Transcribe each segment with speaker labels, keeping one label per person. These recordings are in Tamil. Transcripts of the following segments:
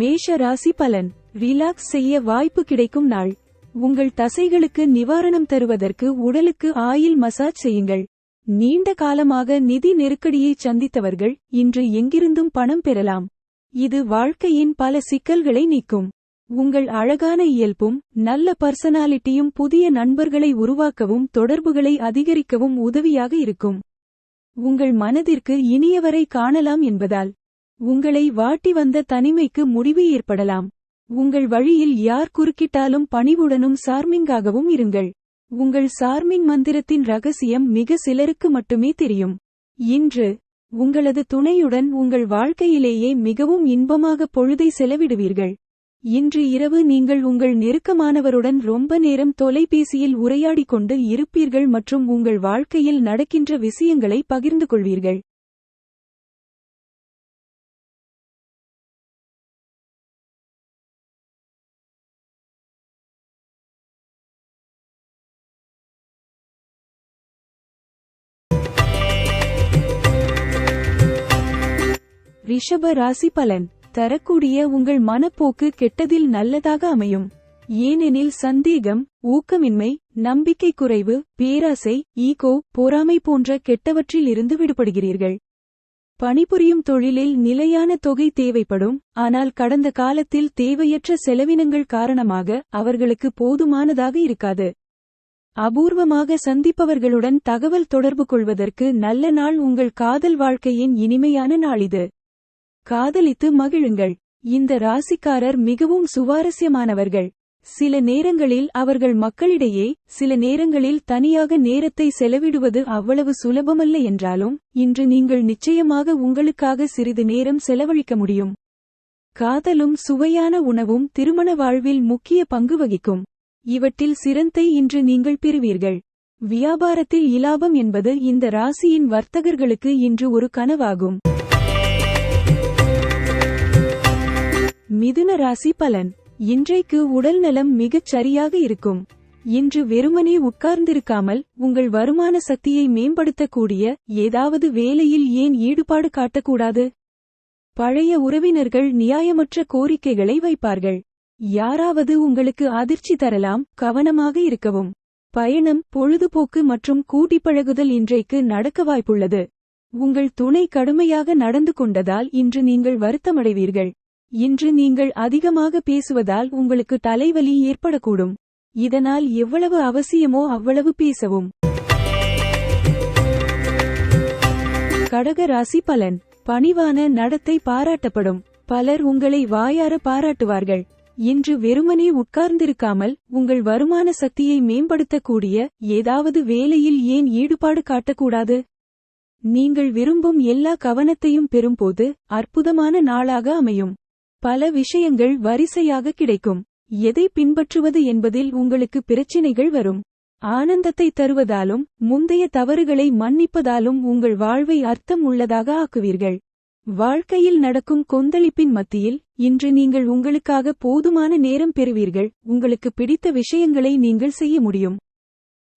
Speaker 1: மேஷ ராசி பலன். ரிலாக்ஸ் செய்ய வாய்ப்பு கிடைக்கும் நாள். உங்கள் தசைகளுக்கு நிவாரணம் தருவதற்கு உடலுக்கு ஆயில் மசாஜ் செய்யுங்கள். நீண்ட காலமாக நிதி நெருக்கடியை சந்தித்தவர்கள் இன்று எங்கிருந்தும் பணம் பெறலாம். இது வாழ்க்கையின் பல சிக்கல்களை நீக்கும். உங்கள் அழகான இயல்பும் நல்ல பர்சனாலிட்டியும் புதிய நண்பர்களை உருவாக்கவும் தொடர்புகளை அதிகரிக்கவும் உதவியாக இருக்கும். உங்கள் மனதிற்கு இனியவரை காணலாம் என்பதால் உங்களை வாட்டி வந்த தனிமைக்கு முடிவு ஏற்படலாம். உங்கள் வழியில் யார் குறுக்கிட்டாலும் பணிவுடனும் சார்மிங்காகவும் இருங்கள். உங்கள் சார்மிங் மந்திரத்தின் ரகசியம் மிக சிலருக்கு மட்டுமே தெரியும். இன்று உங்களது துணையுடன் உங்கள் வாழ்க்கையிலேயே மிகவும் இன்பமாக பொழுதை செலவிடுவீர்கள். இன்று இரவு நீங்கள் உங்கள் நெருக்கமானவருடன் ரொம்ப நேரம் தொலைபேசியில் உரையாடிக் கொண்டு இருப்பீர்கள் மற்றும் உங்கள் வாழ்க்கையில் நடக்கின்ற விஷயங்களை பகிர்ந்து கொள்வீர்கள். ரிஷப ராசி பலன். தரக்கூடிய உங்கள் மனப்போக்கு கெட்டதில் நல்லதாக அமையும். ஏனெனில் சந்தேகம் ஊக்கமின்மை நம்பிக்கை குறைவு பேராசை ஈகோ பொறாமை போன்ற கெட்டவற்றில் இருந்து விடுபடுகிறீர்கள். பணிபுரியும் தொழிலில் நிலையான தொகை தேவைப்படும். ஆனால் கடந்த காலத்தில் தேவையற்ற செலவினங்கள் காரணமாக அவர்களுக்கு போதுமானதாக இருக்காது. அபூர்வமாக சந்திப்பவர்களுடன் தகவல் தொடர்பு கொள்வதற்கு நல்ல நாள் உங்கள் காதல் வாழ்க்கையின் இனிமையான நாள் இது. காதலித்து மகிழுங்கள். இந்த ராசிக்காரர் மிகவும் சுவாரஸ்யமானவர்கள். சில நேரங்களில் அவர்கள் மக்களிடையே சில நேரங்களில் தனியாக நேரத்தை செலவிடுவது அவ்வளவு சுலபமல்ல என்றாலும் இன்று நீங்கள் நிச்சயமாக உங்களுக்காக சிறிது நேரம் செலவழிக்க முடியும். காதலும் சுவையான உணவும் திருமண வாழ்வில் முக்கிய பங்கு வகிக்கும். இவற்றில் சிறந்தை இன்று நீங்கள் பெறுவீர்கள். வியாபாரத்தில் இலாபம் என்பது இந்த ராசியின் வர்த்தகர்களுக்கு இன்று ஒரு கனவாகும். மிதுன ராசி பலன். இன்றைக்கு உடல் நலம் மிகச் சரியாக இருக்கும். இன்று வெறுமனே உட்கார்ந்திருக்காமல் உங்கள் வருமான சக்தியை மேம்படுத்தக்கூடிய ஏதாவது வேலையில் ஏன் ஈடுபாடு காட்டக்கூடாது? பழைய உறவினர்கள் நியாயமற்ற கோரிக்கைகளை வைப்பார்கள். யாராவது உங்களுக்கு அதிர்ச்சி தரலாம் கவனமாக இருக்கவும். பயணம் பொழுதுபோக்கு மற்றும் கூட்டி பழகுதல் இன்றைக்கு நடக்க வாய்ப்புள்ளது. உங்கள் துணை கடுமையாக நடந்து கொண்டதால் இன்று நீங்கள் வருத்தமடைவீர்கள். இன்று நீங்கள் அதிகமாக பேசுவதால் உங்களுக்கு தலைவலி ஏற்படக்கூடும். இதனால் எவ்வளவு அவசியமோ அவ்வளவு பேசவும். கடக ராசி பலன். பணிவான நடத்தை பாராட்டப்படும். பலர் உங்களை வாயார பாராட்டுவார்கள். இன்று வெறுமனே உட்கார்ந்திருக்காமல் உங்கள் வருமான சக்தியை மேம்படுத்தக்கூடிய ஏதாவது வேலையில் ஏன் ஈடுபாடு காட்டக்கூடாது? நீங்கள் விரும்பும் எல்லா கவனத்தையும் பெறும்போது அற்புதமான நாளாக அமையும். பல விஷயங்கள் வரிசையாக கிடைக்கும். எதை பின்பற்றுவது என்பதில் உங்களுக்கு பிரச்சினைகள் வரும். ஆனந்தத்தை தருவதாலும் முந்தைய தவறுகளை மன்னிப்பதாலும் உங்கள் வாழ்வை அர்த்தம் உள்ளதாக ஆக்குவீர்கள். வாழ்க்கையில் நடக்கும் கொந்தளிப்பின் மத்தியில் இன்று நீங்கள் உங்களுக்காக போதுமான நேரம் பெறுவீர்கள். உங்களுக்கு பிடித்த விஷயங்களை நீங்கள் செய்ய முடியும்.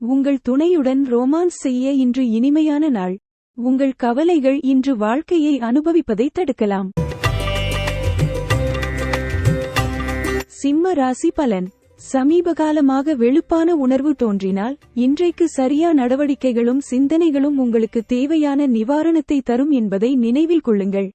Speaker 1: உங்கள் துணையுடன் ரோமான்ஸ் செய்ய இன்று இனிமையான நாள். உங்கள் கவலைகள் இன்று வாழ்க்கையை அனுபவிப்பதை தடுக்கலாம். சிம்ம ராசி பலன். சமீபகாலமாக வெளுப்பான உணர்வு தோன்றினால் இன்றைக்கு சரியா நடவடிக்கைகளும் சிந்தனைகளும் உங்களுக்கு தேவையான நிவாரணத்தை தரும் என்பதை நினைவில் கொள்ளுங்கள்.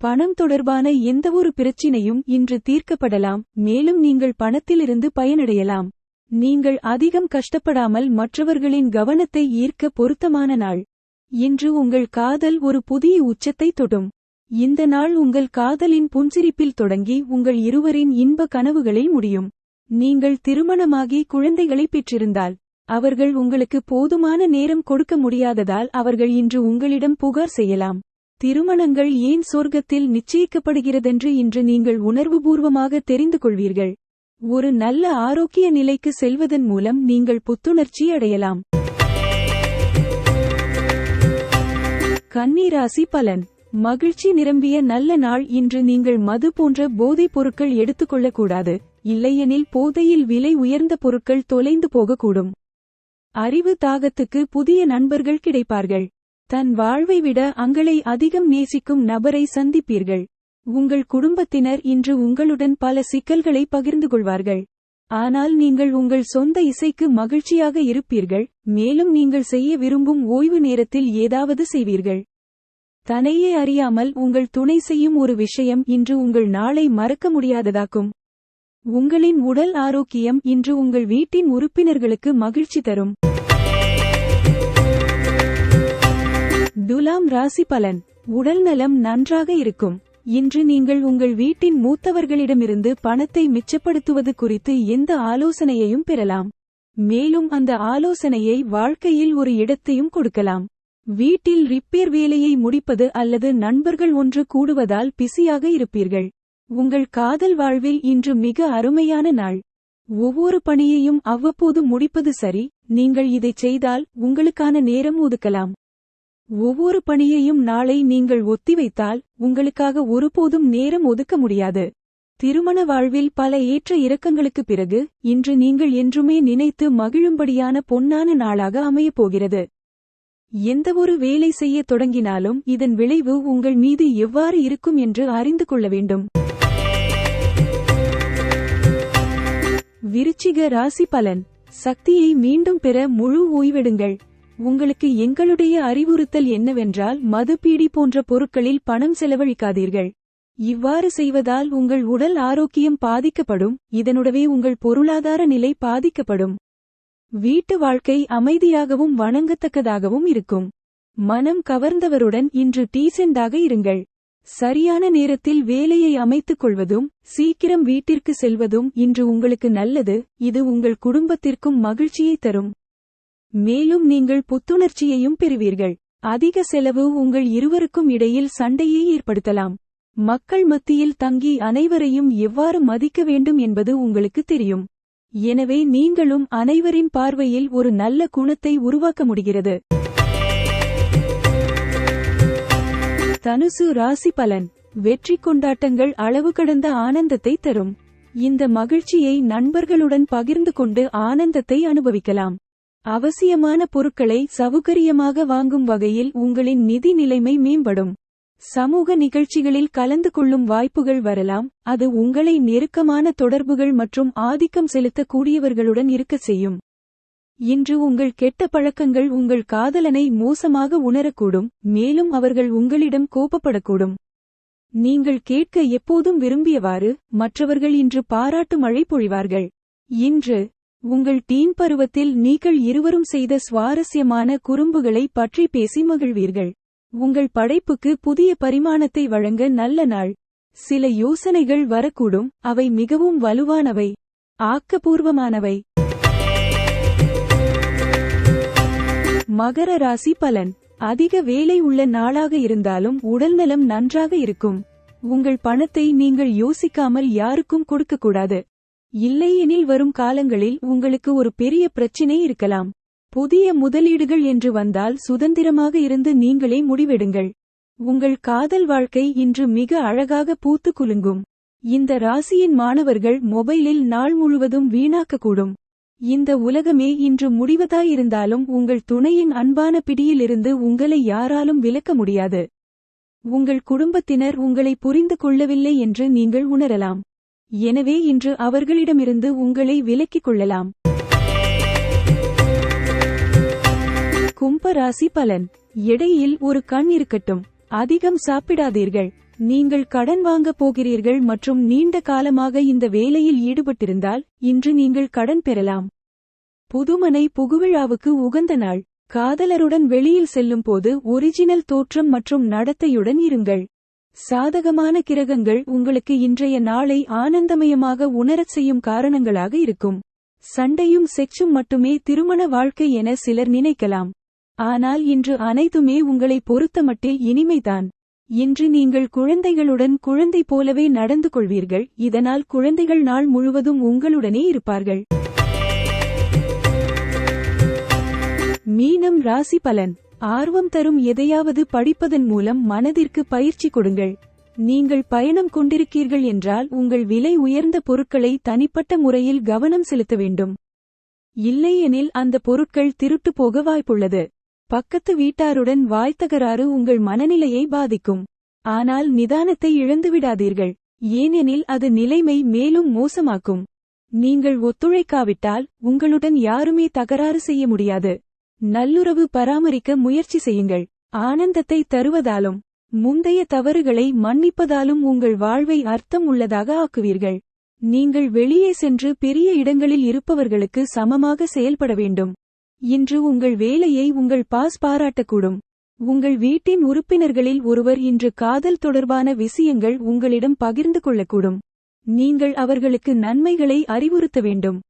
Speaker 1: பணம் தொடர்பான எந்தவொரு பிரச்சினையும் இன்று தீர்க்கப்படலாம் மேலும் நீங்கள் பணத்திலிருந்து பயனடையலாம். நீங்கள் அதிகம் கஷ்டப்படாமல் மற்றவர்களின் கவனத்தை ஈர்க்க பொருத்தமான நாள். இன்று உங்கள் காதல் ஒரு புதிய உச்சத்தை தொடும். இந்த நாள் உங்கள் காதலின் புன்சிரிப்பில் தொடங்கி உங்கள் இருவரின் இன்ப கனவுகளில் முடியும். நீங்கள் திருமணமாகி குழந்தைகளை பெற்றிருந்தால் அவர்கள் உங்களுக்கு போதுமான நேரம் கொடுக்க முடியாததால் அவர்கள் இன்று உங்களிடம் புகார் செய்யலாம். திருமணங்கள் ஏன் சொர்க்கத்தில் நிச்சயிக்கப்படுகிறதென்று இன்று நீங்கள் உணர்வுபூர்வமாக தெரிந்து கொள்வீர்கள். ஒரு நல்ல ஆரோக்கிய நிலைக்கு செல்வதன் மூலம் நீங்கள் புத்துணர்ச்சி அடையலாம். கன்னிராசி பலன். மகிழ்ச்சி நிரம்பிய நல்ல நாள் இன்று நீங்கள் மது போன்ற போதைப் பொருட்கள் எடுத்துக்கொள்ளக்கூடாது. இல்லையெனில் போதையில் விலை உயர்ந்த பொருட்கள் தொலைந்து போகக்கூடும். அறிவு தாகத்துக்கு புதிய நண்பர்கள் கிடைப்பார்கள். தன் வாழ்வை விட அங்களை அதிகம் நேசிக்கும் நபரை சந்திப்பீர்கள். உங்கள் குடும்பத்தினர் இன்று உங்களுடன் பல சிக்கல்களை பகிர்ந்து கொள்வார்கள். ஆனால் நீங்கள் உங்கள் சொந்த இசைக்கு மகிழ்ச்சியாக இருப்பீர்கள். மேலும் நீங்கள் செய்ய விரும்பும் ஓய்வு நேரத்தில் ஏதாவது செய்வீர்கள். தன்னையே அறியாமல் உங்கள் துணை செய்யும் ஒரு விஷயம் இன்று உங்கள் நாளை மறக்க முடியாததாக்கும். உங்களின் உடல் ஆரோக்கியம் இன்று உங்கள் வீட்டின் உறுப்பினர்களுக்கு மகிழ்ச்சி தரும். துலாம் ராசி பலன். உடல் நலம் நன்றாக இருக்கும். இன்று நீங்கள் உங்கள் வீட்டின் மூத்தவர்களிடமிருந்து பணத்தை மிச்சப்படுத்துவது குறித்து எந்த ஆலோசனையையும் பெறலாம். மேலும் அந்த ஆலோசனையை வாழ்க்கையில் ஒரு இடத்தையும் கொடுக்கலாம். வீட்டில் ரிப்பேர் வேலையை முடிப்பது அல்லது நண்பர்கள் ஒன்று கூடுவதால் பிஸியாக இருப்பீர்கள். உங்கள் காதல் வாழ்வில் இன்று மிக அருமையான நாள். ஒவ்வொரு பணியையும் அவ்வப்போது முடிப்பது சரி. நீங்கள் இதைச் செய்தால் உங்களுக்கான நேரம் ஒதுக்கலாம். ஒவ்வொரு பணியையும் நாளை நீங்கள் ஒத்திவைத்தால் உங்களுக்காக ஒருபோதும் நேரம் ஒதுக்க முடியாது. திருமண வாழ்வில் பல ஏற்ற இறக்கங்களுக்குப் பிறகு இன்று நீங்கள் என்றுமே நினைத்து மகிழும்படியான பொன்னான நாளாக அமையப் போகிறது. எந்தவொரு வேலை செய்யத் தொடங்கினாலும் இதன் விளைவு உங்கள் மீது எவ்வாறு இருக்கும் என்று அறிந்து கொள்ள வேண்டும். விருச்சிக ராசி பலன். சக்தியை மீண்டும் பெற முழு ஓய்வெடுங்கள். உங்களுக்கு எங்களுடைய அறிவுறுத்தல் என்னவென்றால் மதுபீடி போன்ற பொருட்களில் பணம் செலவழிக்காதீர்கள். இவ்வாறு செய்வதால் உங்கள் உடல் ஆரோக்கியம் பாதிக்கப்படும். இதனுடவே உங்கள் பொருளாதார நிலை பாதிக்கப்படும். வீட்டு வாழ்க்கை அமைதியாகவும் வணங்கத்தக்கதாகவும் இருக்கும். மனம் கவர்ந்தவருடன் இன்று டீசெண்டாக இருங்கள். சரியான நேரத்தில் வேலையை அமைத்துக் கொள்வதும் சீக்கிரம் வீட்டிற்கு செல்வதும் இன்று உங்களுக்கு நல்லது இது உங்கள் குடும்பத்திற்கும் மகிழ்ச்சியை தரும். மேலும் நீங்கள் புத்துணர்ச்சியையும் பெறுவீர்கள். அதிக செலவு உங்கள் இருவருக்கும் இடையில் சண்டையை ஏற்படுத்தலாம். மக்கள் மத்தியில் தங்கி அனைவரையும் எவ்வாறு மதிக்க வேண்டும் என்பது உங்களுக்கு தெரியும். எனவே நீங்களும் அனைவரின் பார்வையில் ஒரு நல்ல குணத்தை உருவாக்க முடிகிறது. தனுசு ராசி பலன். வெற்றி கொண்டாட்டங்கள் அளவு கடந்த ஆனந்தத்தை தரும். இந்த மகிழ்ச்சியை நண்பர்களுடன் பகிர்ந்து கொண்டு ஆனந்தத்தை அனுபவிக்கலாம். அவசியமான பொருட்களை சௌகரியமாக வாங்கும் வகையில் உங்களின் நிதி நிலைமை மேம்படும். சமூக நிகழ்ச்சிகளில் கலந்து கொள்ளும் வாய்ப்புகள் வரலாம். அது உங்களை நெருக்கமான தொடர்புகள் மற்றும் ஆதிக்கம் செலுத்தக்கூடியவர்களுடன் இருக்கச் செய்யும். இன்று உங்கள் கெட்ட பழக்கங்கள் உங்கள் காதலனை மோசமாக உணரக்கூடும். மேலும் அவர்கள் உங்களிடம் கோபப்படக்கூடும். நீங்கள் கேட்க எப்போதும் விரும்பியவாறு மற்றவர்கள் இன்று பாராட்டு மழை பொழிவார்கள். இன்று உங்கள் டீன் பருவத்தில் நீங்கள் இருவரும் செய்த சுவாரஸ்யமான குறும்புகளை பற்றி பேசி மகிழ்வீர்கள். உங்கள் படைப்புக்கு புதிய பரிமாணத்தை வழங்க நல்ல நாள். சில யோசனைகள் வரக்கூடும். அவை மிகவும் வலுவானவை. ஆக்கபூர்வமானவை மகர ராசி பலன். அதிக வேலை உள்ள நாளாக இருந்தாலும் உடல்நலம் நன்றாக இருக்கும். உங்கள் பணத்தை நீங்கள் யோசிக்காமல் யாருக்கும் கொடுக்கக்கூடாது. இல்லையெனில் வரும் காலங்களில் உங்களுக்கு ஒரு பெரிய பிரச்சினை இருக்கலாம். புதிய முதலீடுகள் என்று வந்தால் சுதந்திரமாக இருந்து நீங்களே முடிவெடுங்கள். உங்கள் காதல் வாழ்க்கை இன்று மிக அழகாக பூத்து குலுங்கும். இந்த ராசியின் மாணவர்கள் மொபைலில் நாள் முழுவதும் வீணாக்கக்கூடும். இந்த உலகமே இன்று முடிவதாயிருந்தாலும் உங்கள் துணையின் அன்பான பிடியிலிருந்து உங்களை யாராலும் விலக்க முடியாது. உங்கள் குடும்பத்தினர் உங்களை புரிந்து கொள்ளவில்லை என்று நீங்கள் உணரலாம். எனவே இன்று அவர்களிடமிருந்து உங்களை விலக்கிக் கொள்ளலாம். கும்ப ராசி பலன். எடையில் ஒரு கண் இருக்கட்டும். அதிகம் சாப்பிடாதீர்கள். நீங்கள் கடன் வாங்கப் போகிறீர்கள் மற்றும் நீண்ட காலமாக இந்த வேலையில் ஈடுபட்டிருந்தால் இன்று நீங்கள் கடன் பெறலாம். புதுமனை புகுவிழாவுக்கு உகந்த நாள். காதலருடன் வெளியில் செல்லும் போது ஒரிஜினல் தோற்றம் மற்றும் நடத்தையுடன் இருங்கள். சாதகமான கிரகங்கள் உங்களுக்கு இன்றைய நாளை ஆனந்தமயமாக உணரச் செய்யும் காரணங்களாக இருக்கும். சண்டையும் செக்ஸும் மட்டுமே திருமண வாழ்க்கை என சிலர் நினைக்கலாம். ஆனால் இன்று அனைத்துமே உங்களை பொறுத்தமட்டில் இனிமைதான். இன்று நீங்கள் குழந்தைகளுடன் குழந்தை போலவே நடந்து கொள்வீர்கள் இதனால் குழந்தைகள் நாள் முழுவதும் உங்களுடனே இருப்பார்கள். மீனம் ராசி பலன். ஆர்வம் தரும் எதையாவது படிப்பதன் மூலம் மனதிற்கு பயிற்சி கொடுங்கள். நீங்கள் பயணம் கொண்டிருக்கீர்கள் என்றால் உங்கள் விலை உயர்ந்த பொருட்களை தனிப்பட்ட முறையில் கவனம் செலுத்த வேண்டும். இல்லையெனில் அந்த பொருட்கள் திருட்டு போக வாய்ப்புள்ளது. பக்கத்து வீட்டாருடன் வாய்த்தகராறு உங்கள் மனநிலையை பாதிக்கும். ஆனால் நிதானத்தை இழந்துவிடாதீர்கள். ஏனெனில் அது நிலைமை மேலும் மோசமாக்கும். நீங்கள் ஒத்துழைக்காவிட்டால் உங்களுடன் யாருமே தகராறு செய்ய முடியாது. நல்லுறவு பராமரிக்க முயற்சி செய்யுங்கள். ஆனந்தத்தை தருவதாலும் முந்தைய தவறுகளை மன்னிப்பதாலும் உங்கள் வாழ்வை அர்த்தம் உள்ளதாக ஆக்குவீர்கள். நீங்கள் வெளியே சென்று பெரிய இடங்களில் இருப்பவர்களுக்கு சமமாக செயல்பட வேண்டும். இன்று உங்கள் வேலையை உங்கள் பாஸ் பாராட்டக்கூடும். உங்கள் வீட்டின் உறுப்பினர்களில் ஒருவர் இன்று காதல் தொடர்பான விஷயங்கள் உங்களிடம் பகிர்ந்து கொள்ளக்கூடும். நீங்கள் அவர்களுக்கு நன்மைகளை அறிவுறுத்த வேண்டும்.